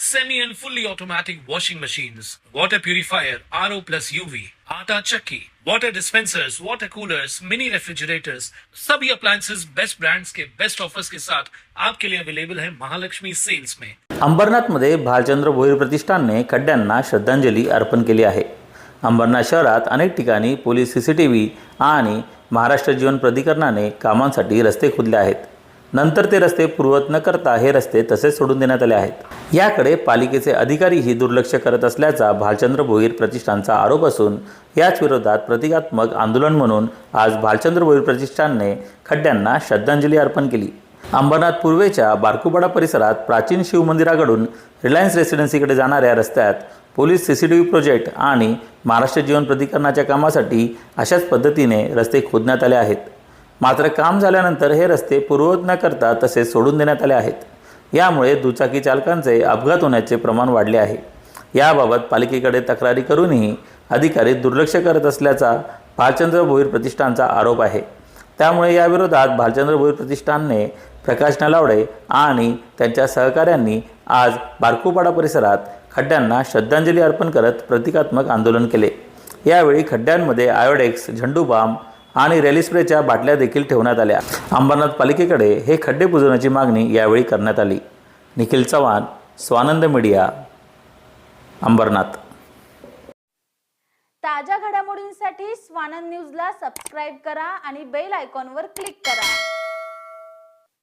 semi and fully automatic washing machines, water purifier, RO plus UV, आटा चक्की, water dispensers, water coolers, mini refrigerators, सभी appliances best brands के best offers के साथ आपके लिए अवेलेबल है महालक्ष्मी सेल्स में। अंबरनाथमध्ये भालचंद्र भोईर प्रतिष्ठानने खड्ड्यांना श्रद्धांजली अर्पण केली आहे. अंबरनाथ शहरात अनेक ठिकाणी पोलीस सीसीटीव्ही आणि महाराष्ट्र जीवन प्राधिकरणाने कामांसाठी रस्ते खोदले आहेत. नंतर ते रस्ते पूर्वत न करता हे रस्ते तसेच सोडून देण्यात आले आहेत. याकडे पालिकेचे अधिकारीही दुर्लक्ष करत असल्याचा भालचंद्र भोईर प्रतिष्ठानचा आरोप असून याच विरोधात प्रतिकात्मक आंदोलन म्हणून आज भालचंद्र भोईर प्रतिष्ठानने खड्ड्यांना श्रद्धांजली अर्पण केली. अंबरनाथ पूर्वेच्या बारकुपाडा परिसरात प्राचीन शिवमंदिराकडून रिलायन्स रेसिडेन्सीकडे जाणाऱ्या रस्त्यात police C C T V project आणि महाराष्ट्र जीवन प्रतिकरणाच्या कामासाठी अशाच पद्धतीने रस्ते खोदण्यात आले आहेत. मात्र काम झाल्यानंतर हे रस्ते पूर्ववत न करता तसेच सोडून देण्यात आले आहेत. यामुळे दुचाकी चालकांचे अपघात होण्याचे प्रमाण वाढले आहे. याबाबत पालिकेकडे तक्रारी करूनही अधिकारी दुर्लक्ष करत असल्याचा भालचंद्र भोईर प्रतिष्ठानचा आरोप आहे. त्यामुळे याविरोधात भालचंद्र भोईर प्रतिष्ठानने प्रकाश नलावडे आणि त्यांच्या सहकाऱ्यांनी आज बारकुपाडा परिसरात खड्ड्यांना श्रद्धांजली अर्पण करत प्रतिकात्मक आंदोलन केले. यावेळी खड्ड्यांमध्ये आयोडेक्स झंडूबाम आणि रॅली स्प्रेच्या बाटल्या देखील ठेवण्यात आल्या. अंबरनाथ पालिकेकडे हे खड्डे पुजवण्याची मागणी यावेळी करण्यात आली. निखिल चव्हाण स्वानंद मीडिया अंबरनाथ. ताज्या घडामोडींसाठी स्वानंद न्यूजला सबस्क्राईब करा आणि बेल आयकॉनवर क्लिक करा.